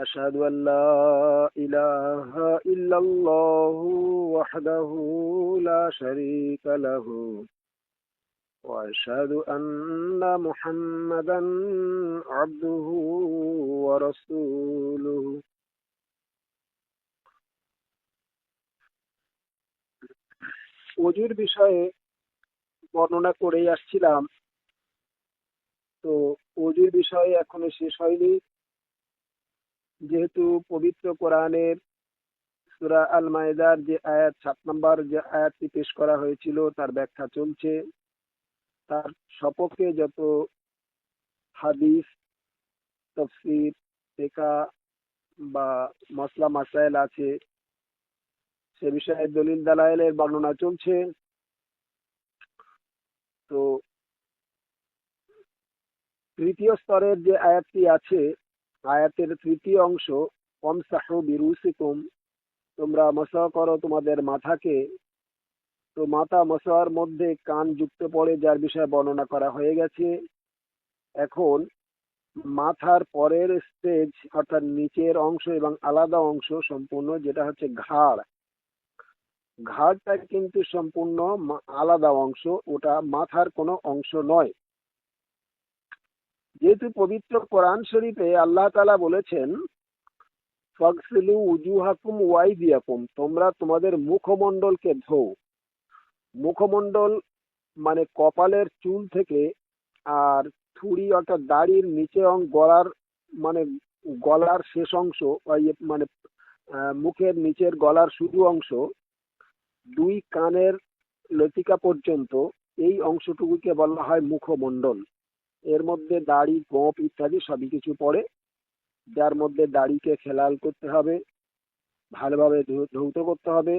أشهد أن لا إله إلا الله وحده لا شريك له وأشهد أن محمدا عبده ورسوله অজুর বিষয়ে বর্ণনা করেই আসছিলাম তো অজুর বিষয়ে এখনও শেষ হয়নি যেহেতু পবিত্র কোরআনের সুরা আল মায়েদার যে আয়াত, সাত নম্বর যে আয়াতটি পেশ করা হয়েছিল, তার ব্যাখ্যা চলছে। তার সপক্ষে যত হাদিস, তফসির টেকা বা মশলা মাসাইল আছে, সে বিষয়ে দলিল দালাইলের বর্ণনা চলছে। তো তৃতীয় স্তরের যে আয়াতটি আছে আয়াতের তৃতীয় অংশ কমসাহু তোমরা মশা করো তোমাদের মাথাকে। তো মাথা মশার মধ্যে কান যুক্ত পড়ে, যার বিষয়ে বর্ণনা করা হয়ে গেছে। এখন মাথার পরের স্টেজ অর্থাৎ নিচের অংশ এবং আলাদা অংশ সম্পূর্ণ, যেটা হচ্ছে ঘাড়। ঘাড়টা কিন্তু সম্পূর্ণ আলাদা অংশ, ওটা মাথার কোনো অংশ নয়। যেহেতু পবিত্র কোরআন শরীফে আল্লাহ তালা বলেছেন ফকসিলু উজুহাকুম ওয়াই দিয়াকুম তোমরা তোমাদের মুখমণ্ডলকে ধো মুখমণ্ডল মানে কপালের চুল থেকে আর থুড়ি অর্থাৎ দাড়ির নিচে অং, গলার মানে গলার শেষ অংশ মানে মুখের নিচের গলার শুরু অংশ, দুই কানের লতিকা পর্যন্ত, এই অংশটুকুকে বলা হয় মুখমণ্ডল। এর মধ্যে দাড়ি গোপ ইত্যাদি সবই কিছু পড়ে যার মধ্যে দাড়িকে খেলাল করতে হবে, ভালোভাবে ধৌত করতে হবে,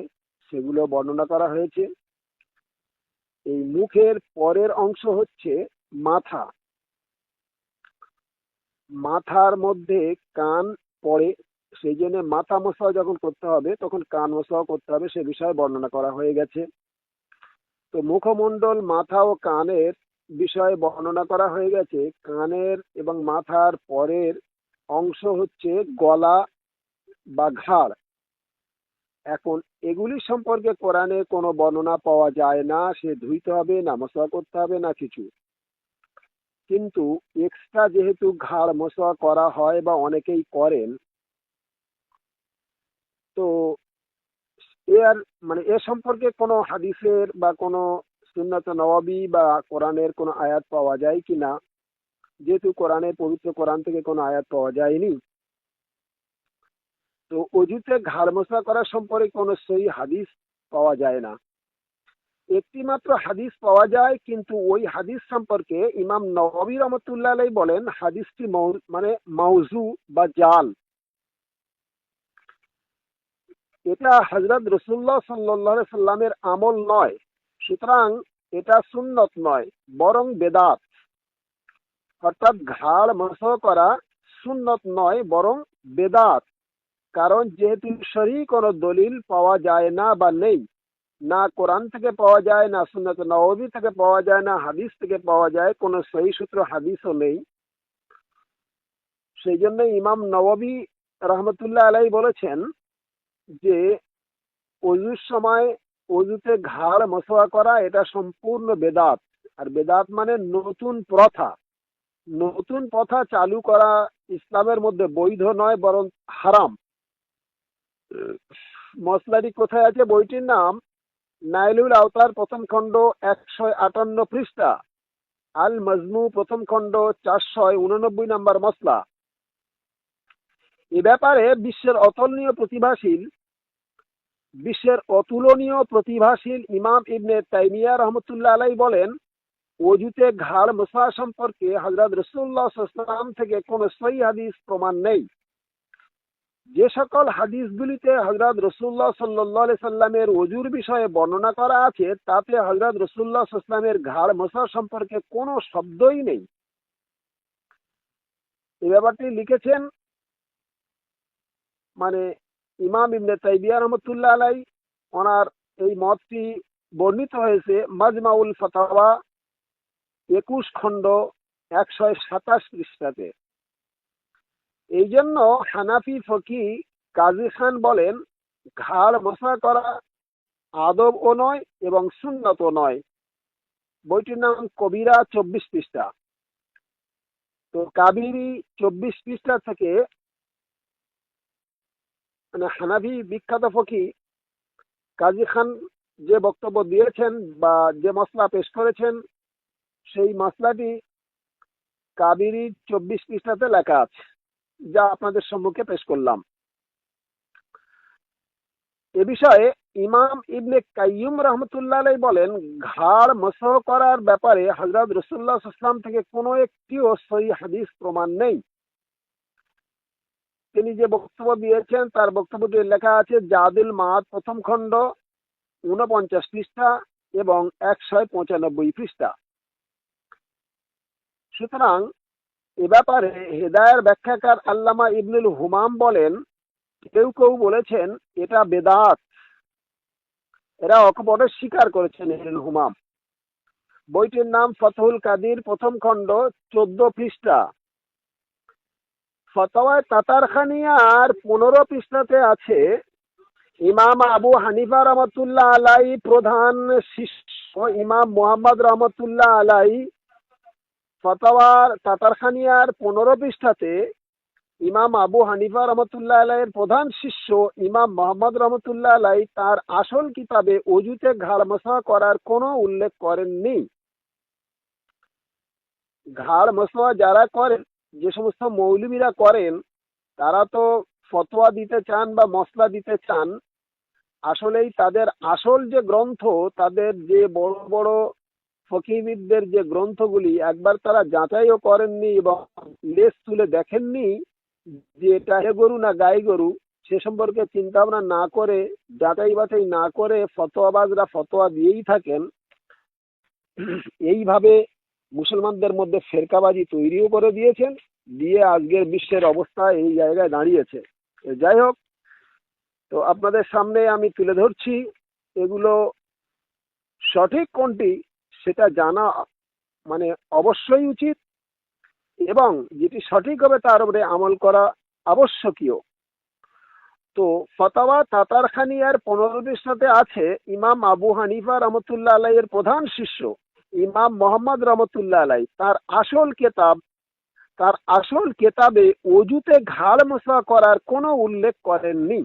সেগুলো বর্ণনা করা হয়েছে। এই মুখের পরের অংশ হচ্ছে মাথা। মাথার মধ্যে কান পড়ে, সেই জন্য মাথা মশা যখন করতে হবে, তখন কান মশাও করতে হবে, সে বিষয়ে বর্ণনা করা হয়ে গেছে। তো মুখমণ্ডল মাথা ও কানের বিষয়ে বর্ণনা করা হয়ে গেছে, কানের এবং মাথার পরের অংশ হচ্ছে গলা বা ঘাড়। এখন এগুলি সম্পর্কে কোরআনে কোনো বর্ণনা পাওয়া যায় না, সে ধুইতে হবে না মশা করতে হবে না কিছু। কিন্তু এক্সট্রা যেহেতু ঘাড় মশা করা হয় বা অনেকেই করেন, তো এর মানে এ সম্পর্কে কোনো হাদিসের বা কোনো সুন্নত নবাবি বা কোরআনের কোনো আয়াত পাওয়া যায় কি না? যেহেতু কোরআনের পবিত্র কোরআন থেকে কোনো আয়াত পাওয়া যায়নি। তো অজুতে ঘাড় মশলা করা সম্পর্কে কোনো সই হাদিস পাওয়া যায় না। একটি মাত্র হাদিস পাওয়া যায়, কিন্তু ওই হাদিস সম্পর্কে ইমাম নবী রহমতুল্লাহ আলাই বলেন, হাদিসটি মানে মাউজু বা জাল। এটা হজরত রসুল্লাহ সাল্লাহ সাল্লামের আমল নয়। সুতরাং এটা সুন্নত নয়, বরং বেদাত। অর্থাৎ ঘাড় মাস করা সুন্নত নয়, বরং বেদাত। কারণ যেহেতু সরি কোনো দলিল পাওয়া যায় না বা নেই, না কোরআন থেকে পাওয়া যায়, না সুন্নত নবী থেকে পাওয়া যায়, না হাদিস থেকে পাওয়া যায়, কোনো সহি সূত্র, হাদিসও নেই। সেই জন্য ইমাম নবী রহমতুল্লাহ আলাই বলেছেন যে, অজুর সময় অজুতে ঘাড় মশোয়া করা, এটা সম্পূর্ণ বেদাত। আর বেদাত মানে নতুন প্রথা। নতুন প্রথা চালু করা ইসলামের মধ্যে বৈধ নয়, বরং হারাম। মশলাটি কোথায় আছে? বইটির নাম নাইলুল আওতার প্রথম খণ্ড একশো আটান্ন পৃষ্ঠা। আল মজমু প্রথম খণ্ড চারশো উননব্বই নাম্বার মশলা এ ব্যাপারে বিশ্বের অতুলনীয় প্রতিভাশীল বিশ্বের অতুলনীয় প্রতিভাশীল ইমাম ইবনে তাইমিয়া রহমতুল্লাহ আলাই বলেন অজুতে ঘাড় মশা সম্পর্কে হজরত রসুল্লাহাম থেকে কোনো সই হাদিস প্রমাণ নেই। যে সকল হাদিসগুলিতে হজরত রসুল্লাহ সাল্লি সাল্লামের অজুর বিষয়ে বর্ণনা করা আছে, তাতে হজরত রসুল্লাহ সাল্লামের ঘাড় মশা সম্পর্কে কোনো শব্দই নেই। এ ব্যাপারটি লিখেছেন মানে ইমাম ইবনে তাইবিয়া রহমতুল্লাহ আলাই ওনার এই মতটি বর্ণিত হয়েছে, মাজমাউল ফতাওয়া একুশ খণ্ড একশো সাতাশ পৃষ্ঠাতে। এই জন্য হানাফি ফকি কাজী খান বলেন, ঘাড় মশা করা আদব ও নয় এবং সুন্নত নয়। বইটির নাম কবিরা চব্বিশ পৃষ্ঠা। তো কাবিরি চব্বিশ পৃষ্ঠা থেকে মানে হানাফি বিখ্যাত ফকি কাজী খান যে বক্তব্য দিয়েছেন বা যে মশলা পেশ করেছেন, সেই মশলাটি কাবিরি চব্বিশ পৃষ্ঠাতে লেখা আছে, যা আপনাদের সম্মুখে পেশ করলাম। এ বিষয়ে ইমাম ইবনে কাইয়ুম রহমতুল্লাহ বলেন, ঘাড় মসহ করার ব্যাপারে হজরত রসুল্লাহ ইসলাম থেকে কোনো একটিও সই হাদিস প্রমাণ নেই। তিনি যে বক্তব্য দিয়েছেন, তার বক্তব্যটি লেখা আছে, জাদিল মাদ প্রথম খণ্ড উনপঞ্চাশ পৃষ্ঠা এবং একশো পঁচানব্বই পৃষ্ঠা। সুতরাং এ ব্যাপারে হেদায়ের ব্যাখ্যাকার আল্লামা ইবনুল হুমাম বলেন, কেউ কেউ বলেছেন, এটা বেদাত। এরা অকপটে স্বীকার করেছেন ইবনুল হুমাম। বইটির নাম ফতহুল কাদির প্রথম খণ্ড, চোদ্দ পৃষ্ঠা। ফতোয়ায় তাতারখানিয়ার পনেরো পৃষ্ঠাতে আছে। ইমাম আবু হানিফা রহমতুল্লাহ আলাই প্রধান শিষ্য ইমাম মোহাম্মদ রহমতুল্লাহ আলাই। ফতোয়ার তাতারখানিয়ার পনেরো পৃষ্ঠাতে ইমাম আবু হানিফা রহমতুল্লাহ আলাইয়ের প্রধান শিষ্য ইমাম মোহাম্মদ রহমতুল্লাহ আলাই তার আসল কিতাবে অজুতে ঘাড় মশা করার কোনো উল্লেখ করেননি। ঘাড় মশা যারা করেন যে সমস্ত মৌলবীরা করেন, তারা তো ফতোয়া দিতে চান বা মশলা দিতে চান, আসলেই তাদের আসল যে গ্রন্থ, তাদের যে বড় বড় ফকিবিদদের যে গ্রন্থগুলি, একবার তারা যাচাইও করেননি এবং লেস তুলে দেখেননি যে এটা হে গরু না গাই গরু, সে সম্পর্কে চিন্তা ভাবনা না করে, যাচাই বাছাই না করে ফতোয়াবাজরা ফতোয়া দিয়েই থাকেন। এইভাবে মুসলমানদের মধ্যে ফেরকাবাজি তৈরিও করে দিয়েছেন, দিয়ে আজকের বিশ্বের অবস্থা এই জায়গায় দাঁড়িয়েছে। যাই হোক, তো আপনাদের সামনে আমি তুলে ধরছি, এগুলো সঠিক কোনটি সেটা জানা মানে অবশ্যই উচিত এবং যেটি সঠিক হবে তার উপরে আমল করা আবশ্যকীয়। তো ফতাওয়া তাতারখানিয়ার পনেরোটির সাথে আছে ইমাম আবু হানিফা রহমতুল্লাহ আলাইয়ের প্রধান শিষ্য। ইমাম মোহাম্মদ রহমতুল্লাহ আলাই তার আসল কেতাব, তার আসল কেতাবে অজুতে ঘাড় মশা করার কোনো উল্লেখ করেননি।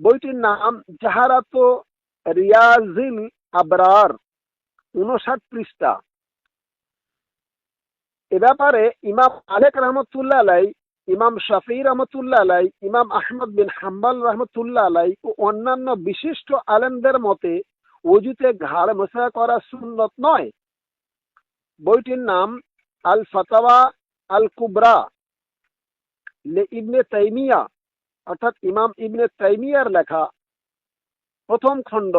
বইটির নাম জাহারাত রিয়াজিল আবরার উনষাট পৃষ্ঠা। এ ব্যাপারে ইমাম আলেক রহমতুল্লাহ আলাই ইমাম শাফি রহমতুল্লাহ আলাই ইমাম আহমদ বিন হাম্বাল রহমতুল্লাহ আলাই ও অন্যান্য বিশিষ্ট আলেমদের মতে অজুতে ঘাড় মশা করা সুন্নত নয়। বইটির নাম আল ফতাওয়া আল কুবরা ইবনে তাইমিয়া, অর্থাৎ ইমাম ইবনে তাইমিয়ার লেখা প্রথম খণ্ড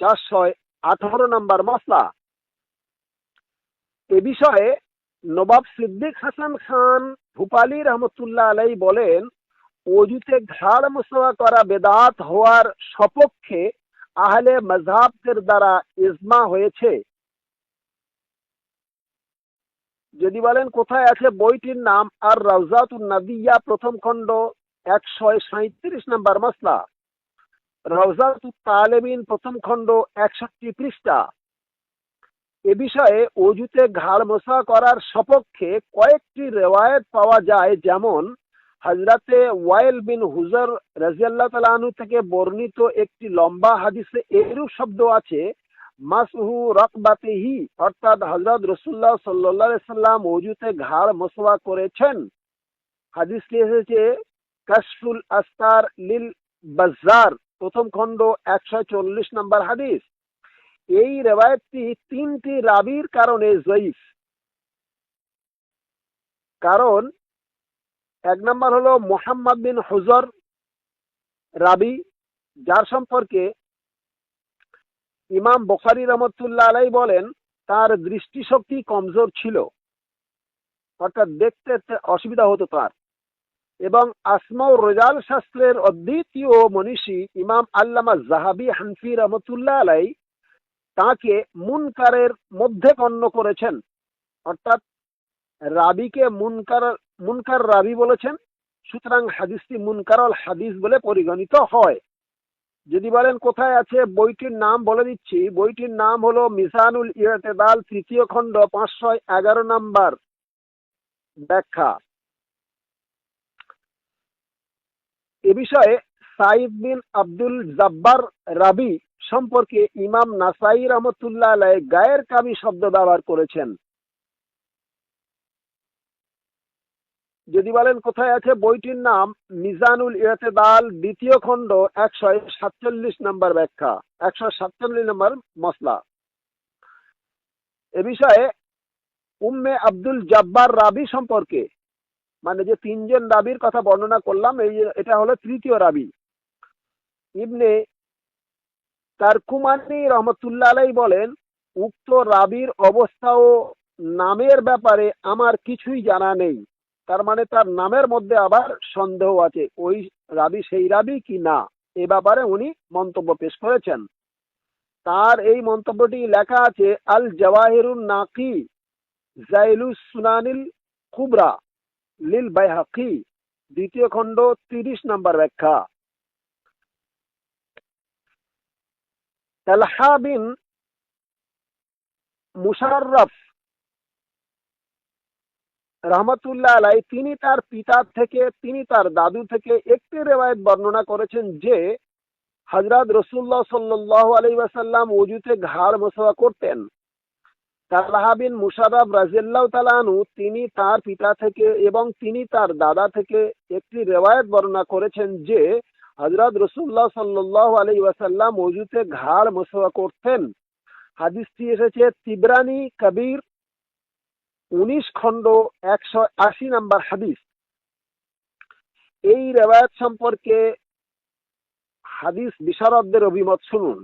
চারশো আঠারো নম্বর মশলা এ বিষয়ে নবাব সিদ্দিক হাসান খান ভূপালী রহমতুল্লাহ আলাই বলেন, অজুতে ঘাড় মুসওয়া করা বেদাত হওয়ার সপক্ষে আহলে মজাবদের দ্বারা ইজমা হয়েছে। যদি বলেন কোথায় আছে বইটির নাম আর রাউজাতুন প্রথম খণ্ড, একশো সাঁত্রিশ নম্বর তালেমিন প্রথম খণ্ড, একষট্টি পৃষ্ঠা। এ বিষয়ে অজুতে ঘাড় মশা করার সপক্ষে কয়েকটি রেওয়ায়ত পাওয়া যায় যেমন হজরতে ওয়াইল বিন হুজর রাজিয়াল্লাহ তালানু থেকে বর্ণিত একটি লম্বা হাদিসে এরূপ শব্দ আছে, মাসহু রকবাতেহি, অর্থাৎ হজরত রসুল্লাহ সাল্লাহ সাল্লাম অজুতে ঘাড় মশওয়া করেছেন। হাদিসটি এসেছে কাশফুল আস্তার লিল বাজার প্রথম খণ্ড একশো চল্লিশ নম্বর হাদিস। এই রেওয়ায়তটি তিনটি রাবির কারণে জয়ীফ। কারণ এক নম্বর হলো মোহাম্মদ বিন হুজর রাবি, যার সম্পর্কে ইমাম বখারি রহমতুল্লাহ আলাই বলেন, তার দৃষ্টিশক্তি কমজোর ছিল। অর্থাৎ দেখতে অসুবিধা হতো তার। এবং আসমা রোজাল শাস্ত্রের অদ্বিতীয় মনীষী ইমাম আল্লামা জাহাবি হানফি রহমতুল্লাহ আলাই তাকে মুনকারের মধ্যে গণ্য করেছেন। অর্থাৎ রাবিকে মুনকার মুনকার রাবি বলেছেন, সুতরাং হাদিসটি মুনকারল হাদিস বলে পরিগণিত হয়। যদি বলেন কোথায় আছে, বইটির নাম বলে দিচ্ছি। বইটির নাম হলো মিসানুল ইরাতেদাল তৃতীয় খণ্ড, পাঁচশো এগারো নাম্বার ব্যাখ্যা। এ বিষয়ে সাইদ বিন আব্দুল জাব্বার রাবি সম্পর্কে ইমাম নাসাই রহমতুল্লাহ গায়ের কাবি শব্দ ব্যবহার করেছেন। যদি বলেন কোথায় আছে বইটির নাম মিজানুল ইরাতেদাল দ্বিতীয় খণ্ড একশো সাতচল্লিশ নম্বর ব্যাখ্যা, একশো সাতচল্লিশ নম্বর মশলা এ বিষয়ে উম্মে আব্দুল জব্বার রাবি সম্পর্কে মানে যে তিনজন রাবির কথা বর্ণনা করলাম, এই এটা হলো তৃতীয় রাবি। ইবনে তার কুমানি রহমতুল্লাহ আলাই বলেন, উক্ত রাবির অবস্থা ও নামের ব্যাপারে আমার কিছুই জানা নেই। তার মানে তার নামের মধ্যে আবার সন্দেহ আছে, ওই রাবি সেই রাবি কি না? এ ব্যাপারে উনি মন্তব্য পেশ করেছেন। তার এই মন্তব্যটি লেখা আছে, আল জওয়াহিরুন নাকি জাইলুস সুনানিল কুবরা লিল বাইহাকি, দ্বিতীয় খণ্ড তিরিশ নম্বর ব্যাখ্যা। তালহা বিন মুশাররফ রহমতুল্লাহ আলাই তিনি তার পিতার থেকে, তিনি তার দাদু থেকে একটি রেওয়ায়ত বর্ণনা করেছেন যে হজরত রসুল্লাহ সাল্লাহ আলাই ওয়াসাল্লাম উজুতে ঘাড় মোসা করতেন। তালাহা বিন মুশারফ রাজিয়াল্লাহ তালানু তিনি তার পিতা থেকে এবং তিনি তার দাদা থেকে একটি রেওয়ায়ত বর্ণনা করেছেন যে হজরত রসুল্লাহ সাল্লাহ আলাই ওয়াসাল্লাম অজুতে ঘাড় মোসা করতেন। হাদিসটি এসেছে তিবরানি কবির উনিশ খণ্ড একশো আশি নাম্বার হাদিস। এই রেওয়ায়ত সম্পর্কে হাদিস বিশারদদের অভিমত শুনুন।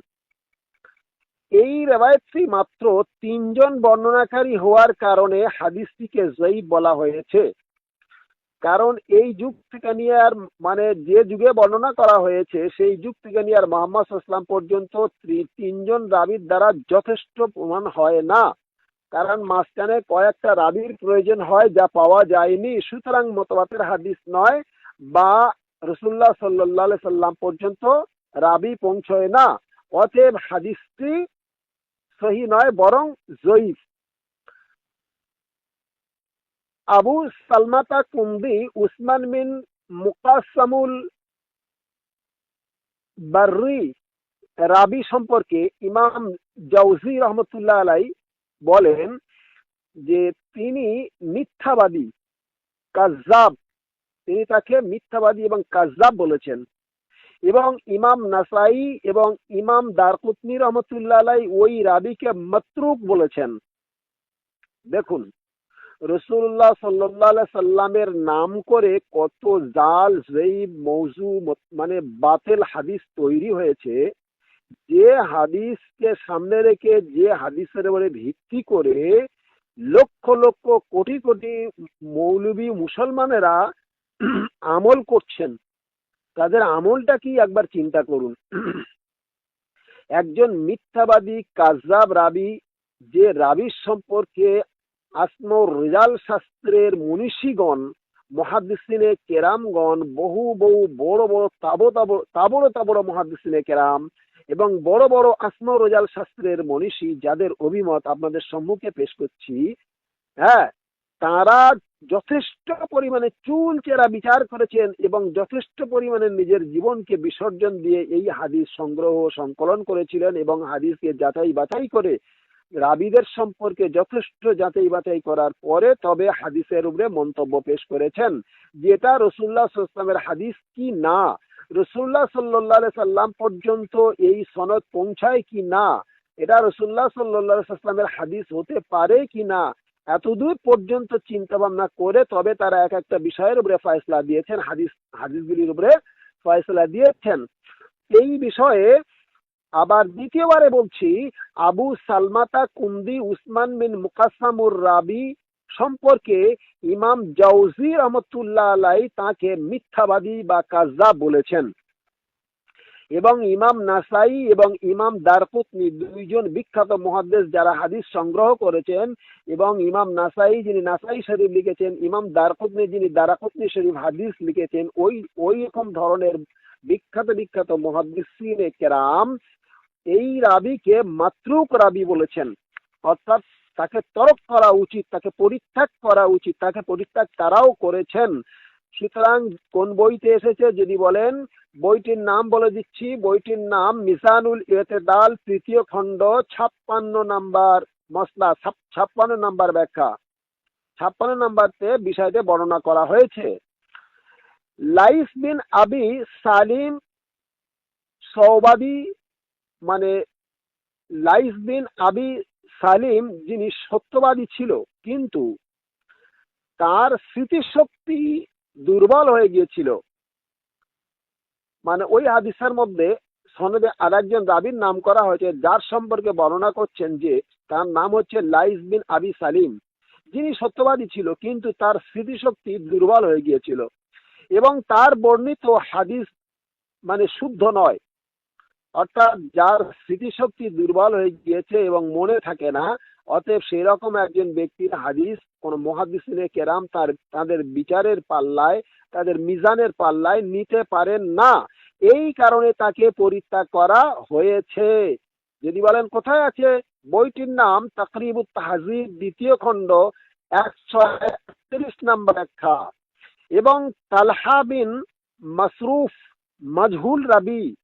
এই রেওয়ায়তটি মাত্র তিনজন বর্ণনাকারী হওয়ার কারণে হাদিসটিকে জয়ীব বলা হয়েছে। কারণ এই যুগ থেকে নিয়ে আর মানে যে যুগে বর্ণনা করা হয়েছে, সেই যুগ থেকে নিয়ে আর মোহাম্মদ ইসলাম পর্যন্ত তিনজন রাবির দ্বারা যথেষ্ট প্রমাণ হয় না। কারণ মাঝখানে কয়েকটা রাবির প্রয়োজন হয় যা পাওয়া যায়নি। সুতরাং মতবাতের হাদিস নয়, বা রসুল্লাহ সাল্লাহ সাল্লাম পর্যন্ত রাবি পৌঁছয় না। অতএব হাদিসটি সহি নয়, বরং জয়ীফ। আবু সালমাতা কুন্দি উসমান বিন মুকাসামুল বার্রি রাবি সম্পর্কে ইমাম জাউজি রহমতুল্লাহ আলাই বলেন যে তিনি মিথ্যাবাদী কাজাব তিনি তাকে মিথ্যাবাদী এবং কাজাব বলেছেন। এবং ইমাম নাসাই এবং ইমাম দারকুতনি রহমতুল্লাহ ওই রাবিকে মতরুক বলেছেন। দেখুন রসুল্লাহ সাল্লাহ সাল্লামের নাম করে কত জাল, জৈব, মৌজু মানে বাতেল হাদিস তৈরি হয়েছে। যে হাদিসকে সামনে রেখে, যে হাদিসের উপরে ভিত্তি করে লক্ষ লক্ষ কোটি কোটি মৌলবী মুসলমানেরা আমল করছেন। তাদের আমলটা কি একবার চিন্তা করুন। একজন মিথ্যাবাদী কাজাব রাবি, যে রাবির সম্পর্কে আসমর রেজাল শাস্ত্রের মনীষীগণ মহাদিসিনে কেরামগণ, বহু বহু বড় বড় তাবো তাবো, তাবড়ো তাবড়ো মহাদিসিনে কেরাম এবং বড় বড় আসমা রোজাল শাস্ত্রের মনীষী যাদের অভিমত আপনাদের সম্মুখে পেশ করছি হ্যাঁ তারা যথেষ্ট পরিমাণে চুল চেরা বিচার করেছেন এবং যথেষ্ট পরিমাণে নিজের জীবনকে বিসর্জন দিয়ে এই হাদিস সংগ্রহ সংকলন করেছিলেন এবং হাদিসকে যাচাই বাছাই করে রাবিদের সম্পর্কে যথেষ্ট যাচাই বাছাই করার পরে তবে হাদিসের উপরে মন্তব্য পেশ করেছেন। যেটা রসুল্লাহ ইসলামের হাদিস কি না? রসুল্লাহ সাল্লাহ সাল্লাম পর্যন্ত এই সনদ পৌঁছায় কি না? এটা রসুল্লাহ সাল্লাহ সাল্লামের হাদিস হতে পারে কি না? এতদূর পর্যন্ত চিন্তা ভাবনা করে তবে তারা এক একটা বিষয়ের উপরে ফয়সলা দিয়েছেন, হাদিস, হাদিসগুলির উপরে ফয়সলা দিয়েছেন। এই বিষয়ে আবার দ্বিতীয়বারে বলছি, আবু সালমাতা কুন্দি উসমান বিন মুকাসামুর রাবি সম্পর্কে ইমাম জাউজি রহমতুল্লাহ আলাই তাকে মিথ্যাবাদী বা কাজা বলেছেন। এবং ইমাম নাসাই এবং ইমাম দারকুতনি দুইজন বিখ্যাত মহাদ্দেশ যারা হাদিস সংগ্রহ করেছেন এবং ইমাম নাসাই যিনি নাসাই শরীফ লিখেছেন, ইমাম দারকুতনি যিনি দারাকুতনি শরীফ হাদিস লিখেছেন, ওই ওই রকম ধরনের বিখ্যাত বিখ্যাত মহাদ্দিসিনে এই রাবিকে মাতরুক রাবি বলেছেন। অর্থাৎ তাকে তরক করা উচিত, তাকে পরিত্যাগ করা উচিত, তাকে পরিত্যাগ তারাও করেছেন। সুতরাং কোন বইতে এসেছে? যদি বলেন, বইটির নাম বলে দিচ্ছি, বইটির নাম মিসানুল ইতেদাল তৃতীয় খণ্ড, ছাপ্পান্ন নাম্বার মশলা ছাপ্পান্ন নাম্বার ব্যাখ্যা। ছাপ্পান্ন নাম্বারতে বিষয়টি বর্ণনা করা হয়েছে। লাইস বিন আবি সালিম সৌবাদি মানে লাইস বিন আবি সালিম যিনি সত্যবাদী ছিল, কিন্তু তার স্মৃতিশক্তি দুর্বল হয়ে গিয়েছিল। মানে ওই হাদিসের মধ্যে সনদে আরেকজন রাবির নাম করা হয়েছে, যার সম্পর্কে বর্ণনা করছেন যে তার নাম হচ্ছে লাইস বিন আবি সালিম। যিনি সত্যবাদী ছিল, কিন্তু তার স্মৃতিশক্তি দুর্বল হয়ে গিয়েছিল। এবং তার বর্ণিত হাদিস মানে শুদ্ধ নয়। অর্থাৎ যার স্মৃতিশক্তি দুর্বল হয়ে গিয়েছে এবং মনে থাকে না, অতএব সেই রকম একজন ব্যক্তির হাদিস, কোন মহাদিসিনে কেরাম তার, তাদের বিচারের পাল্লায়, তাদের মিজানের পাল্লায় নিতে পারেন না। এই কারণে তাকে পরিত্যাগ করা হয়েছে। যদি বলেন কোথায় আছে? বইটির নাম তাকরিবুত তাহজিব, দ্বিতীয় খণ্ড, একশো একত্রিশ নম্বর ব্যাখ্যা। এবং তালহা বিন মাসরুফ, মাজহুল রাবি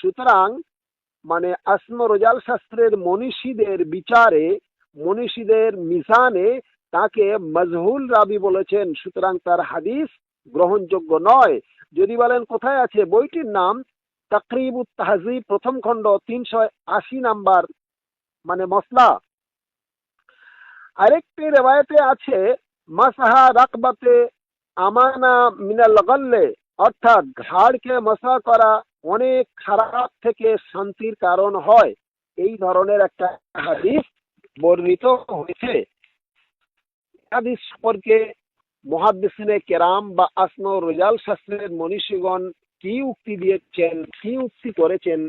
সুতরাং মানে আসমা রোজাল শাস্ত্রের মনীষীদের বিচারে, মনীষীদের মিজানে তাকে মজহুল রাবি বলেছেন, সুতরাং তার হাদিস গ্রহণযোগ্য নয়। যদি বলেন কোথায় আছে বইটির নাম, তাকরিব তাহজিব, প্রথম খণ্ড, তিনশো আশি নাম্বার মানে মশলা আরেকটি রেবায়তে আছে, মাসাহা রাকবাতে আমানা মিনাল গল্লে, অর্থাৎ ঘাড়কে মশা করা অনেক খারাপ থেকে শান্তির কারণ হয়। এই ধরনের একটা হাদিস বর্ণিত হয়েছে। হাদিস সম্পর্কে মহাদ্দিসিনে কেরাম বা আসন রোজাল শাস্ত্রের মনীষীগণ কি উক্তি দিয়েছেন, কি উক্তি করেছেন?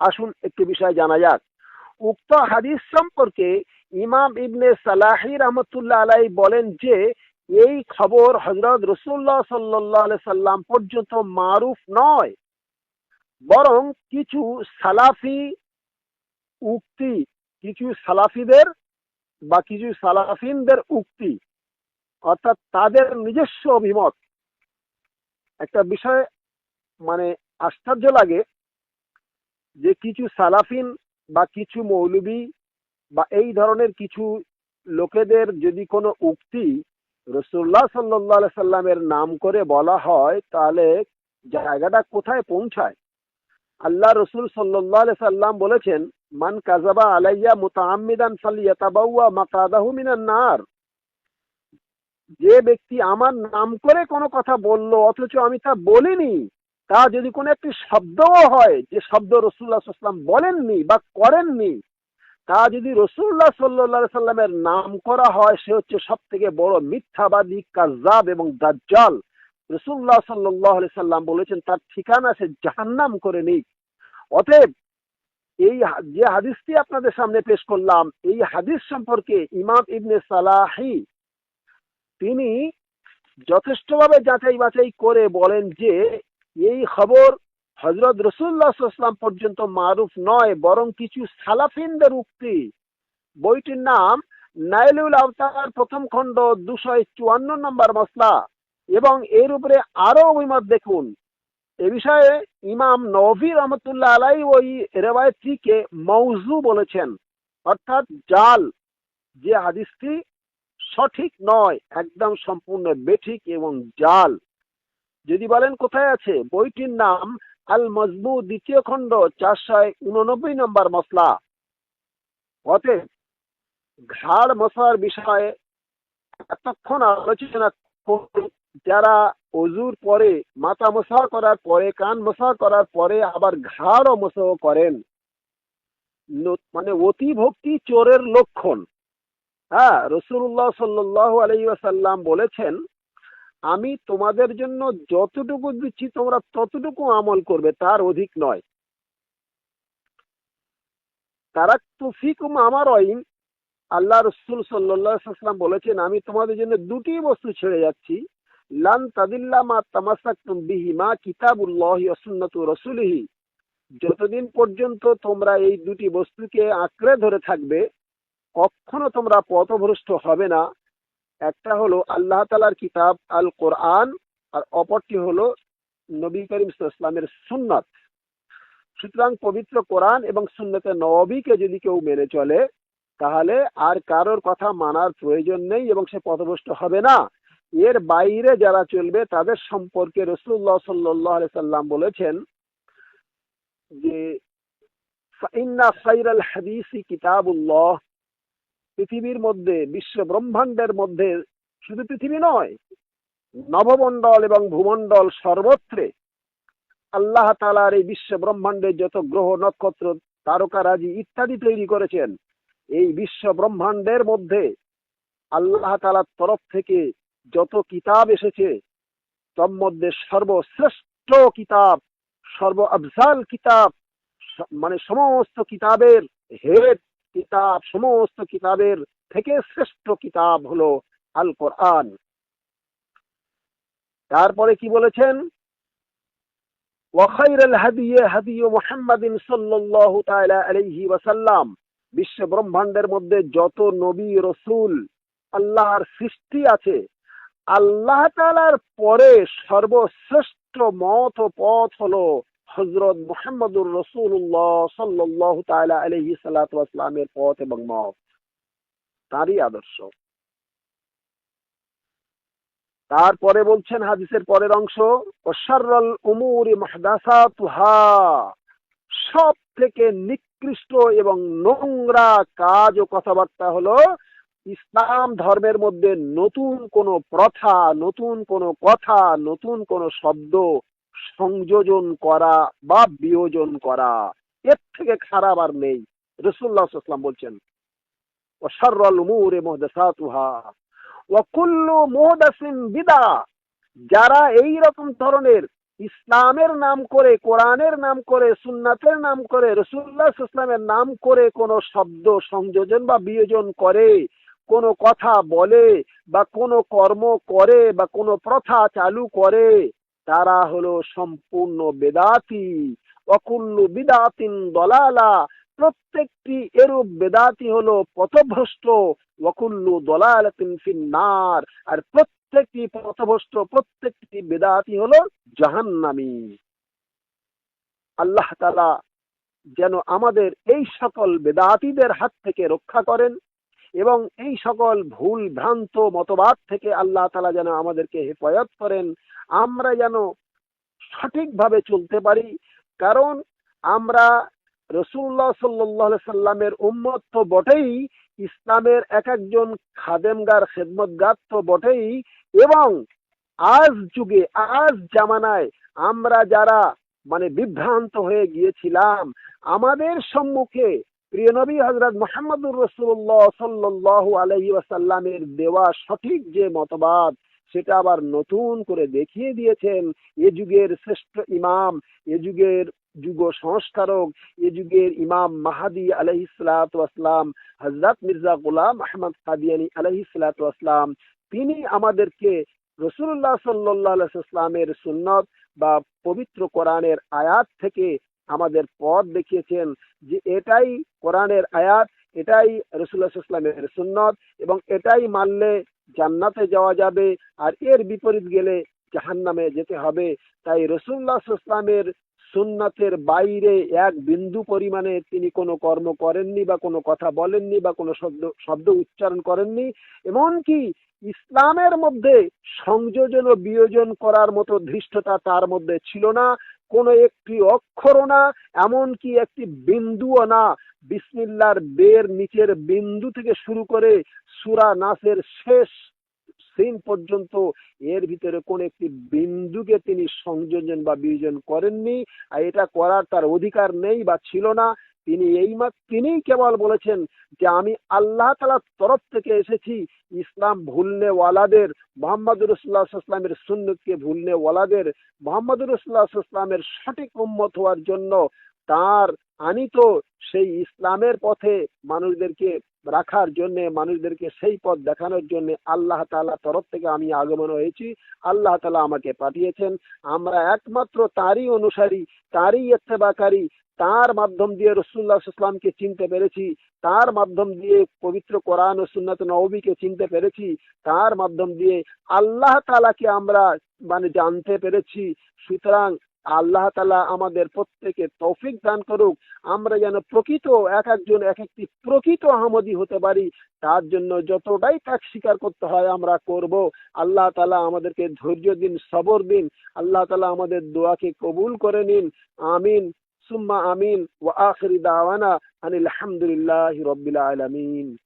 আসুন একটু বিষয় জানা যাক। উক্ত হাদিস সম্পর্কে ইমাম ইবনে সালাহি রহমতুল্লাহ আলাই বলেন যে, এই খবর হজরত রসুল্লাহ সাল্লাহ সাল্লাম পর্যন্ত মারুফ নয়। বরং কিছু সালাফি উক্তি, কিছু সালাফিদের বা কিছু সালাফিনদের উক্তি, অর্থাৎ তাদের নিজস্ব অভিমত। একটা বিষয় মানে আশ্চর্য লাগে যে কিছু সালাফিন বা কিছু মৌলবী বা এই ধরনের কিছু লোকেদের যদি কোনো উক্তি রসুল্লাহ সাল্লাহ সাল্লামের নাম করে বলা হয়, তাহলে জায়গাটা কোথায় পৌঁছায়? আল্লাহ রসুল সাল্লাহ সাল্লাম বলেছেন, মান কাজাবা আলাইয়া মুতাআম্মিদান ফালিয়াতাবাওয়া মাকাদাহু মিনান নার। যে ব্যক্তি আমার নাম করে কোনো কথা বলল, অথচ আমি তা বলিনি, তা যদি কোনো একটি শব্দও হয়, যে শব্দ রসুল্লাহ সাল্লাম বলেননি বা করেননি, তা যদি রসুল্লাহ সাল্লাহ সাল্লামের নাম করা হয়, সে হচ্ছে সব থেকে বড় মিথ্যাবাদী কাজাব এবং দাজ্জাল। রসুল্লাহ সাল্লাহ সাল্লাম বলেছেন, তার ঠিকানা সে জাহান্নাম করে নিক অতএব এই যে হাদিসটি আপনাদের সামনে পেশ করলাম, এই হাদিস সম্পর্কে ইমাম ইবনে সালাহি, তিনি যথেষ্টভাবে যাচাই বাছাই করে বলেন যে, এই খবর হজরত রসুল্লাহাম পর্যন্ত মারুফ নয়, বরং কিছু সালাফিনদের উক্তি। বইটির নাম নাইলুল আওতার প্রথম খণ্ড দুশো চুয়ান্ন নম্বর মশলা এবং এর উপরে আরও অভিমত দেখুন। এ বিষয়ে ইমাম নভি রহমতুল্লাহ আলাই ওই রেওয়ায়তটিকে মৌজু বলেছেন। অর্থাৎ জাল, যে হাদিসটি সঠিক নয়, একদম সম্পূর্ণ বেঠিক এবং জাল। যদি বলেন কোথায় আছে? বইটির নাম আল মজবু দ্বিতীয় খণ্ড চারশো উননব্বই নম্বর মশলা অতএব ঘাড় মশার বিষয়ে এতক্ষণ আলোচনা যারা অজুর পরে মাথা মশা করার পরে, কান মশা করার পরে আবার ঘাড়ও মশাও করেন। মানে অতি ভক্তি চোরের লক্ষণ। হ্যাঁ রসুল্লাহ সাল্লাহ আলাইসাল্লাম বলেছেন, আমি তোমাদের জন্য যতটুকু দিচ্ছি, তোমরা ততটুকু আমল করবে, তার অধিক নয়। তারা তুফিকুম আমার অইন আল্লাহ রসুল সাল্লাম বলেছেন, আমি তোমাদের জন্য দুটি বস্তু ছেড়ে যাচ্ছি লান তাদিল্লা মা তামাসাকুম বিহি মা কিতাবুল্লাহ সুন্নাতু রসুলিহি। যতদিন পর্যন্ত তোমরা এই দুটি বস্তুকে আঁকড়ে ধরে থাকবে, কখনো তোমরা পথভ্রষ্ট হবে না। একটা হলো আল্লাহ তালার কিতাব আল কোরআন আর অপরটি হলো নবী করিম ইসলামের সুন্নাত। সুতরাং পবিত্র কোরআন এবং সুন্নতে নবীকে যদি কেউ মেনে চলে, তাহলে আর কারোর কথা মানার প্রয়োজন নেই এবং সে পথভ্রষ্ট হবে না। এর বাইরে যারা চলবে, তাদের সম্পর্কে রসুল্লাহ সাল্লাহ সাল্লাম বলেছেন যে কিতাবুল্লাহ, পৃথিবীর মধ্যে, বিশ্ব ব্রহ্মাণ্ডের মধ্যে শুধু পৃথিবী নয়, নবমণ্ডল এবং ভূমণ্ডল সর্বত্রে আল্লাহ তালার এই বিশ্ব ব্রহ্মাণ্ডের যত গ্রহ, নক্ষত্র তারকারাজি ইত্যাদি তৈরি করেছেন, এই বিশ্ব ব্রহ্মাণ্ডের মধ্যে আল্লাহ তালার তরফ থেকে যত কিতাব এসেছে তোর মধ্যে সর্বশ্রেষ্ঠ কিতাব, সর্ব আফজাল কিতাব মানে সমস্ত কিতাবের হেড কিতাব, সমস্ত কিতাবের থেকে শ্রেষ্ঠ কিতাব হলো আল কোরআন তারপরে কি বলেছেন? ওয়াখাইরাল হাদিয়ে হাদিয় মুহাম্মাদিন সাল্লাল্লাহু তাআলা আলাইহি ওয়াসাল্লাম, বিশ্ব ব্রহ্মাণ্ডের মধ্যে যত নবী রসুল আল্লাহর সৃষ্টি আছে আল্লাহ তালার পরে সর্বশ্রেষ্ঠ মত পথ হলো হজরত মোহাম্মদুর রসুল্লাহ সাল্লাহ তালা আলহি সাল্লামের পথ এবং মত। তারই আদর্শ। তারপরে বলছেন হাদিসের পরের অংশ ওসারল উমুরি মাহদাসাতুহা সব থেকে নিকৃষ্ট এবং নোংরা কাজ ও কথাবার্তা হলো ইসলাম ধর্মের মধ্যে নতুন কোনো প্রথা, নতুন কোনো কথা, নতুন কোনো শব্দ সংযোজন করা বা বিয়োজন করা, এর থেকে খারাপ আর নেই। বলছেন ওয়াকুল্লু মোহদাসিন বিদা যারা এই রকম ধরনের ইসলামের নাম করে, কোরআনের নাম করে, সুন্নাতের নাম করে রসুল্লাহ ইসলামের নাম করে কোন শব্দ সংযোজন বা বিয়োজন করে কোনো কথা বলে বা কোনো কর্ম করে বা কোনো প্রথা চালু করে, তারা হলো সম্পূর্ণ বেদাতি। অকুল্লু বিদাতিন দলালা। প্রত্যেকটি এরূপ বেদাতি হলো পথভ্রষ্ট। ওয়াকুল্লু দলালাতিন ফিন্নার। আর প্রত্যেকটি পথভ্রষ্ট, প্রত্যেকটি বেদাতি হলো জাহান্নামী। আল্লাহ তালা যেন আমাদের এই সকল বেদাতিদের হাত থেকে রক্ষা করেন। এবং এই সকল ভুল ভ্রান্ত মতবাদ থেকে আল্লাহ তালা যেন আমাদেরকে হেফায়ত করেন, আমরা যেন সঠিকভাবে চলতে পারি। কারণ আমরা রসুল্লাহ সাল্লাহ সাল্লামের উম্মত তো বটেই, ইসলামের এক একজন খাদেমগার খেদমতগার তো বটেই, এবং আজ যুগে, আজ জামানায় আমরা যারা মানে বিভ্রান্ত হয়ে গিয়েছিলাম, আমাদের সম্মুখে প্রিয় নবী হজরত মোহাম্মদুর রসুল্লাহ সাল্লাহ আলহি ওয়াসাল্লামের দেওয়া সঠিক যে মতবাদ, সেটা আবার নতুন করে দেখিয়ে দিয়েছেন এ যুগের শ্রেষ্ঠ ইমাম, এ যুগের যুগ সংস্কারক, এ যুগের ইমাম মাহাদি আলহিসালাম হজরত মির্জা গুলাম আহমদ কাদিয়ানি আলহিসালাম তিনি আমাদেরকে রসুল্লাহ সাল্লামের সুন্নত বা পবিত্র কোরআনের আয়াত থেকে আমাদের পথ দেখিয়েছেন যে এটাই কোরআনের আয়াত, এটাই রসুল্লাহামের সুন্নত এবং এটাই মানলে জান্নাতে যাওয়া যাবে আর এর বিপরীত গেলে জাহান নামে যেতে হবে। তাই রসুল্লাহ ইসলামের সুন্নাতের বাইরে এক বিন্দু পরিমাণে তিনি কোনো কর্ম করেননি বা কোনো কথা বলেননি বা কোনো শব্দ শব্দ উচ্চারণ করেননি। এমনকি ইসলামের মধ্যে সংযোজন ও বিয়োজন করার মতো ধৃষ্টতা তার মধ্যে ছিল না। কোনো একটি অক্ষরও না, এমনকি একটি বিন্দুও না। বিসমিল্লার বের নিচের বিন্দু থেকে শুরু করে সুরা নাসের শেষ সিন পর্যন্ত এর ভিতরে কোন একটি বিন্দুকে তিনি সংযোজন বা বিয়োজন করেননি। আর এটা করার তার অধিকার নেই বা ছিল না। তিনি এই তিনিই কেবল বলেছেন যে আমি আল্লাহ তালার তরফ থেকে এসেছি ইসলাম ভুলনে ওয়ালাদের, মোহাম্মদ রসুল্লাহামের সুন্নতকে ভুলনে ওয়ালাদের, মোহাম্মদ রসুল্লাহামের সঠিক উম্মত হওয়ার জন্য তার আনিত সেই ইসলামের পথে মানুষদেরকে রাখার জন্য, মানুষদেরকে সেই পথ দেখানোর জন্য আল্লাহ তালা তরফ থেকে আমি আগমন হয়েছি। আল্লাহ তালা আমাকে পাঠিয়েছেন। আমরা একমাত্র তারই অনুসারী, তারই ইত্তেবাকারী তার মাধ্যম দিয়ে রসুল্লাহ ইসলামকে চিনতে পেরেছি, তার মাধ্যম দিয়ে পবিত্র কোরআন ও সুন্নত নবীকে চিনতে পেরেছি, তার মাধ্যম দিয়ে আল্লাহ তালাকে আমরা মানে জানতে পেরেছি। সুতরাং আল্লাহ তালা আমাদের প্রত্যেকে তৌফিক দান করুক, আমরা যেন প্রকৃত এক একজন, এক একটি প্রকৃত আহমদি হতে পারি। তার জন্য যতটাই ত্যাগ স্বীকার করতে হয় আমরা করব। আল্লাহ তালা আমাদেরকে ধৈর্য দিন, সবর দিন। আল্লাহ তালা আমাদের দোয়াকে কবুল করে নিন। আমিন। ثم آمين. وآخر دعوانا أن الحمد لله رب العالمين.